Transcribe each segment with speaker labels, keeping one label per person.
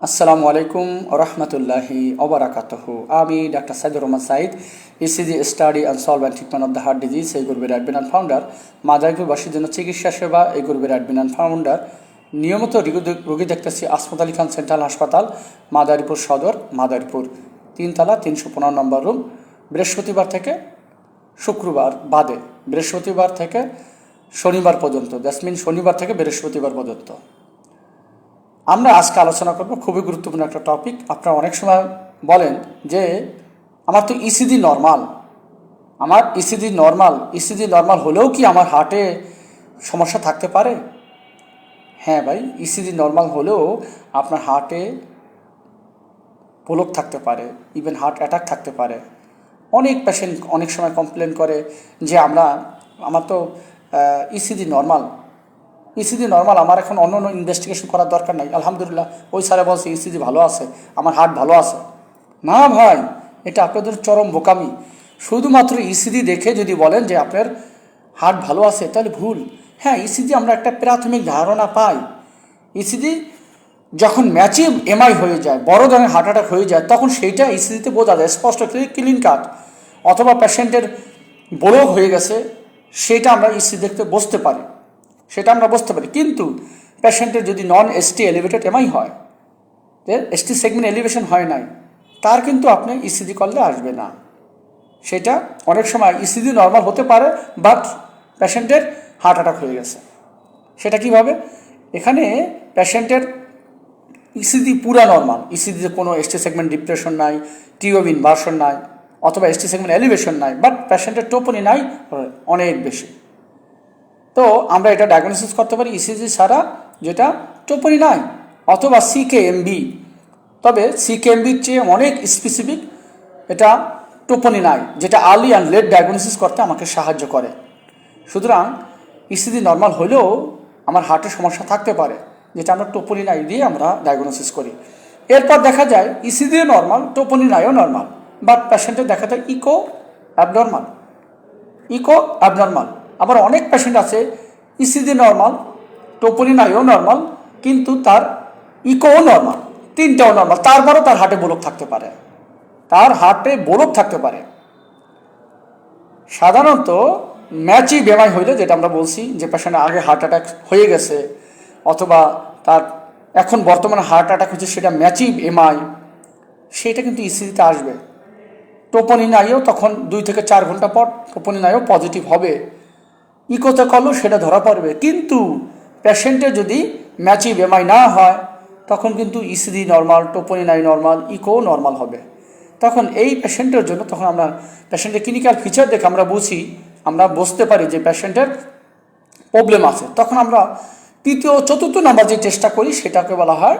Speaker 1: আসসালামু আলাইকুম রহমতুল্লাহি ওবরাকাতহ। আমি doctor Saidur Rahman Saeed ECG study and solve and treatment of the heart disease এই গ্রুপের অ্যাডমিন অ্যান্ড ফাউন্ডার মাদারীপুরবাসীর জন্য চিকিৎসা সেবা, এই গ্রুপের অ্যাডমিন অ্যান্ড ফাউন্ডার নিয়মিত রোগী- দেখতেছি আসমত আলী খান সেন্ট্রাল হাসপাতাল, মাদারীপুর সদর, মাদারীপুর। তিনতলা, তিনশো পনেরো নম্বর রুম। বৃহস্পতিবার থেকে শুক্রবার বাদে। বৃহস্পতিবার থেকে শনিবার পর্যন্ত। দ্যাটস মিন শনিবার থেকে বৃহস্পতিবার পর্যন্ত। আমরা আজকে আলোচনা করব খুবই গুরুত্বপূর্ণ একটা টপিক আপনারা অনেক সময় বলেন যে, আমার তো ইসিডি নর্মাল আমার ইসিডি নর্মাল ইসিডি নর্মাল হলেও কি আমার হার্টে সমস্যা থাকতে পারে? হ্যাঁ ভাই ইসিডি নর্মাল হলেও আপনার হার্টে পোলক থাকতে পারে ইভেন হার্ট অ্যাটাক থাকতে পারে। অনেক পেশেন্ট অনেক সময় কমপ্লেন করে যে, আমরা, আমার তো ইসিডি নর্মাল ইসিজি নর্মাল আমার এখন অন্য অন্য ইনভেস্টিগেশন করার দরকার নাই। আলহামদুলিল্লাহ, ওই স্যারে বলছে ইসিজি ভালো আছে, আমার হার্ট ভালো আছে। না ভাই, এটা আপনাদের চরম বোকামি। শুধুমাত্র ইসিজি দেখে যদি বলেন যে আপনার হার্ট ভালো আছে, তাহলে ভুল। হ্যাঁ ইসিজি আমরা একটা প্রাথমিক ধারণা পাই। ইসিজি যখন ম্যাচে এমআই হয়ে যায়, বড় ধরনের হার্ট অ্যাটাক হয়ে যায়, তখন সেইটা ইসিজিতে বোঝা যায়, স্পষ্ট ক্লিন কাট অথবা পেশেন্টের বড় হয়ে গেছে সেটা আমরা ইসি দেখতে বসতে পারি। সেটা আমরা বুঝতে পারি। কিন্তু পেশেন্টের যদি নন এসটি এলিভেটেড এমআই হয় এসটি সেগমেন্ট এলিভেশন হয় নাই, তার কিন্তু আপনি ইসিজি করলে আসবে না। সেটা অনেক সময় ইসিজি নর্মাল হতে পারে বাট পেশেন্টের হার্ট অ্যাটাক হয়ে গেছে। সেটা কীভাবে? এখানে পেশেন্টের ইসিজি পুরা নর্মাল ইসিজিতে কোনো এসটি সেগমেন্ট ডিপ্রেশন নাই টিওব ইনভার্সন নাই, অথবা এসটি সেগমেন্ট এলিভেশন নাই বাট পেশেন্টের টোপনি নাই, অনেক বেশি। তো আমরা এটা ডায়াগনোসিস করতে পারি ইসিজি ছাড়া, যেটা টোপনি নাই অথবা সিকেএমবি তবে সিকেএমবির চেয়ে অনেক স্পেসিফিক এটা টোপনি নাই যেটা আর্লি অ্যান্ড লেট ডায়াগনোসিস করতে আমাকে সাহায্য করে। সুতরাং ইসিজি নর্মাল হলেও আমার হার্টের সমস্যা থাকতে পারে, যেটা আমরা টোপনি নাই দিয়ে আমরা ডায়াগনোসিস করি। এরপর দেখা যায় ইসিজিও নর্মাল টোপনি নাইও নর্মাল বাট পেশেন্টের দেখা যায় ইকো অ্যাবনর্মাল ইকো অ্যাবনর্মাল আবার অনেক পেশেন্ট আছে ইসিজি নর্মাল টোপনি আইও নর্মাল কিন্তু তার ইকোও নর্মাল তিনটাও নর্মাল তারপরও তার হার্টে বলক থাকতে পারে। তার হার্টে বলক থাকতে পারে। সাধারণত ম্যাচই বেমাই হইলে, যেটা আমরা বলছি যে পেশেন্টের আগে হার্ট অ্যাটাক হয়ে গেছে, অথবা তার এখন বর্তমানে হার্ট অ্যাটাক হচ্ছে সেটা ম্যাচই এমআই সেটা কিন্তু ইসিজিতে আসবে। টোপনি নাইও তখন দুই থেকে চার ঘণ্টা পর টোপনি নাইও পজিটিভ হবে। ইকোতে করলেও সেটা ধরা পড়বে। কিন্তু পেশেন্টের যদি ম্যাচি বেমাই না হয়, তখন কিন্তু ইসিডি নর্মাল টোপনি নাই নর্মাল ইকো নর্মাল হবে। তখন এই পেশেন্টের জন্য তখন আমরা পেশেন্টের ক্লিনিক্যাল ফিচার দেখে আমরা বুঝি, আমরা বুঝতে পারি যে পেশেন্টের প্রবলেম আছে। তখন আমরা তৃতীয় চতুর্থ নাম্বার যে চেষ্টা করি, সেটাকে বলা হয়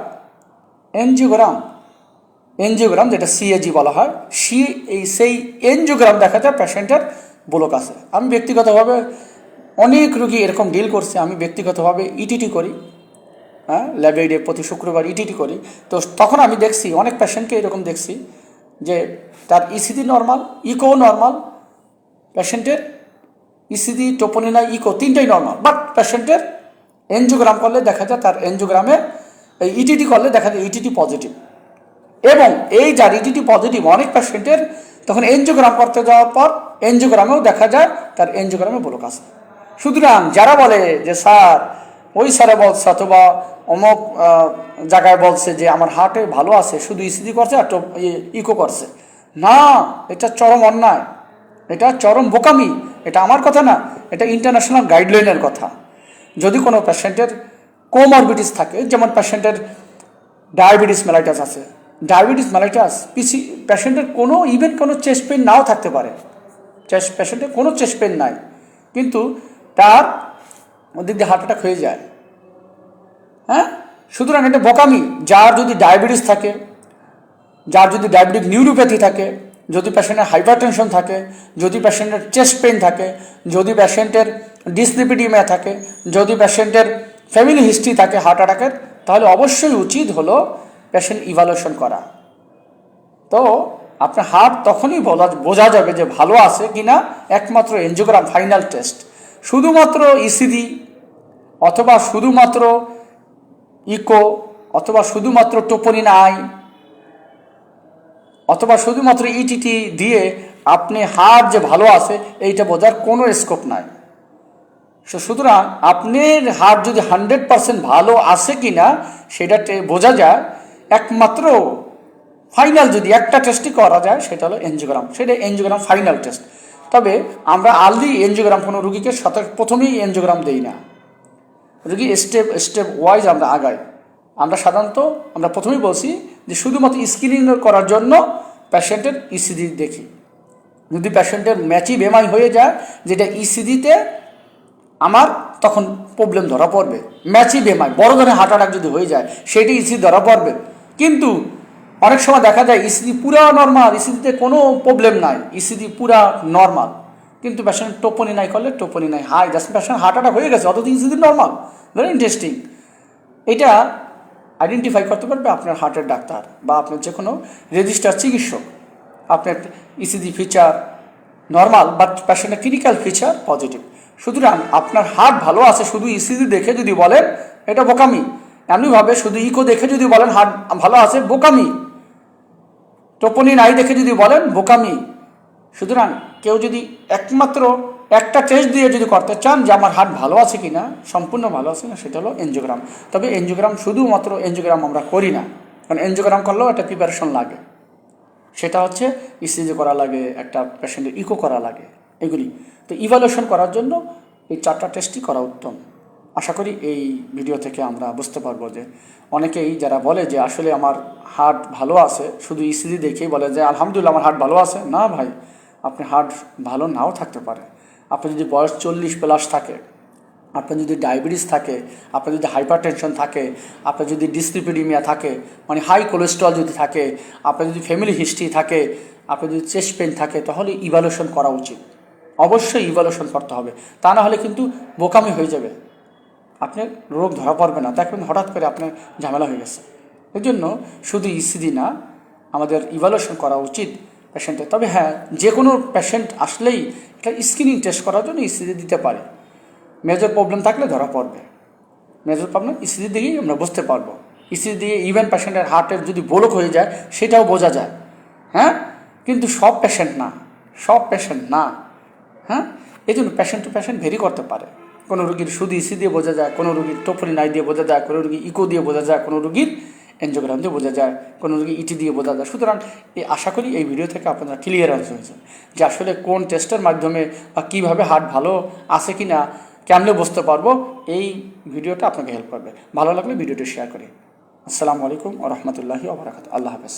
Speaker 1: এনজিওগ্রাম এনজিওগ্রাম যেটা সিএজি বলা হয়, সি এই সেই এনজিওগ্রাম দেখা যায় পেশেন্টের ব্লক আছে। আমি ব্যক্তিগতভাবে অনেক রুগী এরকম ডিল করছে, আমি ব্যক্তিগতভাবে ইটিটি করি হ্যাঁ ল্যাবেডে প্রতি শুক্রবার ইটিটি করি। তো তখন আমি দেখছি, অনেক পেশেন্টকে এরকম দেখছি যে তার ইসিডি নর্মাল ইকো নর্মাল পেশেন্টের ইসিডি টোপনিনা ইকো তিনটাই নর্মাল বাট পেশেন্টের এনজিওগ্রাম করলে দেখা যায় তার এনজিওগ্রামে এই ইটিটি করলে দেখা যায় ইটিটি পজিটিভ এবং এই যার ইটিটি পজিটিভ অনেক পেশেন্টের তখন এনজিওগ্রাম করতে যাওয়ার পর এনজিওগ্রামেও দেখা যায় তার এনজিওগ্রামে ব্লক আছে। সুতরাং যারা বলে যে, স্যার, ওই স্যারে বলছে অথবা অমুক জায়গায় বলছে যে, আমার হার্টে ভালো আছে, শুধু ইসিজি করছে আর ইকো করছে। না, এটা চরম অন্যায়। এটা চরম বোকামি। এটা আমার কথা না, এটা ইন্টারন্যাশনাল গাইডলাইনের কথা। যদি কোনো পেশেন্টের কোমরবিটিস থাকে, যেমন পেশেন্টের ডায়াবেটিস মেলাইটাস আছে ডায়াবেটিস মেলাইটাস পিসি পেশেন্টের কোনো ইভেন কোনো চেস্ট পেন নাও থাকতে পারে। চেস্ট পেশেন্টের কোনো চেস্ট পেন নাই। কিন্তু তার ওদিক দিয়ে হার্ট অ্যাটাক হয়ে যায়। হ্যাঁ? সুতরাং এটা বোকামি। যার যদি ডায়াবেটিস থাকে, যার যদি ডায়াবেটিক নিউরোপ্যাথি থাকে, যদি পেশেন্টের হাইপারটেনশন থাকে, যদি পেশেন্টের চেস্ট পেন থাকে, যদি পেশেন্টের ডিসলিপিডিমিয়া থাকে, যদি পেশেন্টের ফ্যামিলি হিস্ট্রি থাকে হার্ট অ্যাটাকের তাহলে অবশ্যই উচিত হলো পেশেন্ট ইভালুয়েশন করা। তো আপনার হার্ট তখনই বলা, বোঝা যাবে যে ভালো আছে কিনা, একমাত্র এনজিওগ্রাম ফাইনাল টেস্ট শুধুমাত্র ইসিডি অথবা শুধুমাত্র ইকো অথবা শুধুমাত্র টোপনি নাই অথবা শুধুমাত্র ইটিটি দিয়ে আপনি হার যে ভালো আছে, এইটা বোঝার কোনো স্কোপ নাই। সুতরাং আপনার হার যদি হান্ড্রেড পার্সেন্ট ভালো আছে কি না সেটা বোঝা যায়, একমাত্র ফাইনাল যদি একটা টেস্টই করা যায়, সেটা হলো এনজিওগ্রাম সেটা এনজিওগ্রাম ফাইনাল টেস্ট তবে আমরা আলদি এনজিওগ্রাম কোনো রুগীকে সাথে প্রথমেই এনজিওগ্রাম দেই না। রুগী স্টেপ স্টেপ ওয়াইজ আমরা আগাই। আমরা সাধারণত, আমরা প্রথমেই বলছি যে শুধুমাত্র স্ক্রিনিং করার জন্য পেশেন্টের ইসিজি দেখি। যদি পেশেন্টের ম্যাচই বেমাই হয়ে যায়, যেটা ইসিজিতে আমার তখন প্রবলেম ধরা পড়বে। ম্যাচই বেমাই বড় ধরনের হার্ট অ্যাটাক যদি হয়ে যায়, সেটি ইসিজি ধরা পড়বে। কিন্তু অনেক সময় দেখা যায় ইসিজি পুরা নর্মাল ইসিজিতে কোনো প্রবলেম নাই। ইসিজি পুরা নর্মাল কিন্তু পেশেন্ট টোপনি নাই করলে টোপনি নাই। হাই জাস্ট পেশেন্ট হার্ট অ্যাটাক হয়ে গেছে, অথচ ইসিজি নর্মাল ভেরি ইন্টারেস্টিং এটা আইডেন্টিফাই করতে পারবে আপনার হার্টের ডাক্তার বা আপনার যে কোনো রেজিস্টার চিকিৎসক। আপনার ইসিজি ফিচার নর্মাল বাট পেশেন্টের ক্রিটিক্যাল ফিচার পজিটিভ সুতরাং আপনার হার্ট ভালো আছে, শুধু ইসিজি দেখে যদি বলেন, এটা বোকামি। এমনিভাবে শুধু ইকো দেখে যদি বলেন হার্ট ভালো আছে, বোকামি। টোপনি নাই দেখে যদি বলেন, বোকামি। সুতরাং কেউ যদি একমাত্র একটা টেস্ট দিয়ে যদি করতে চান যে আমার হার্ট ভালো আছে কি না সম্পূর্ণ ভালো আছে না সেটা হলো এনজিওগ্রাম তবে এনজিওগ্রাম শুধুমাত্র এনজিওগ্রাম আমরা করি না। কারণ এনজিওগ্রাম করলেও একটা প্রিপারেশন লাগে। সেটা হচ্ছে ইসিজি করা লাগে, একটা পেশেন্টের ইকো করা লাগে, এগুলি। তো ইভালুয়েশন করার জন্য এই চারটা টেস্টই করা উত্তম। আশা করি এই ভিডিও থেকে আমরা বুঝতে পারব যে অনেকেই যারা বলে যে আসলে আমার হার্ট ভালো আছে, শুধু ইসিজি দেখেই বলে যে আলহামদুলিল্লাহ আমার হার্ট ভালো আছে। না ভাই, আপনি হার্ট ভালো নাও থাকতে পারে। আপনার যদি বয়স চল্লিশ প্লাস থাকে, আপনার যদি ডায়াবেটিস থাকে, আপনার যদি হাইপার টেনশন থাকে, আপনার যদি ডিসলিপিডিমিয়া থাকে মানে হাই কোলেস্ট্রল যদি থাকে, আপনার যদি ফ্যামিলি হিস্ট্রি থাকে, আপনার যদি চেস্ট পেন থাকে, তাহলে ইভালুয়েশন করা উচিত। অবশ্যই ইভালুয়েশন করতে হবে। তা না হলে কিন্তু বোকামি হয়ে যাবে। আপনার রোগ ধরা পড়বে না। দেখবেন হঠাৎ করে আপনার ঝামেলা হয়ে গেছে। এই জন্য শুধু ইসিজি না, আমাদের ইভালুয়েশন করা উচিত পেশেন্টের তবে হ্যাঁ যে কোনো পেশেন্ট আসলেই এটা স্ক্রিনিং টেস্ট করার জন্য ইসিজি দিতে পারে। মেজর প্রবলেম থাকলে ধরা পড়বে। মেজর প্রবলেম ইসিজি দিয়েই আমরা বুঝতে পারব। ইসিজি দিয়ে ইভেন পেশেন্টের হার্টের যদি ব্লক হয়ে যায়, সেটাও বোঝা যায়। হ্যাঁ? কিন্তু সব পেশেন্ট না। সব পেশেন্ট না। হ্যাঁ? এই জন্য পেশেন্ট টু পেশেন্ট ভেরি করতে পারে। কোনো রুগীর সুদি ইসি দিয়ে বোঝা যায়, কোনো রুগীর টোপরি নাই দিয়ে বোঝা যায়, কোনো রুগী ইকো দিয়ে বোঝা যায়, কোনো রুগীর এনজিওগ্রাম দিয়ে বোঝা যায়, কোনো রুগী ইটি দিয়ে বোঝা যায়। সুতরাং এই আশা করি এই ভিডিও থেকে আপনারা ক্লিয়ারেন্স হয়েছে যে আসলে কোন টেস্টের মাধ্যমে বা কীভাবে হার্ট ভালো আছে কি না কেমনে বুঝতে পারব, এই ভিডিওটা আপনাকে হেল্প করবে। ভালো লাগলে ভিডিওটি শেয়ার করি। আসসালামু আলাইকুম ও রহমতুল্লাহি আল্লাহ হাফেজ।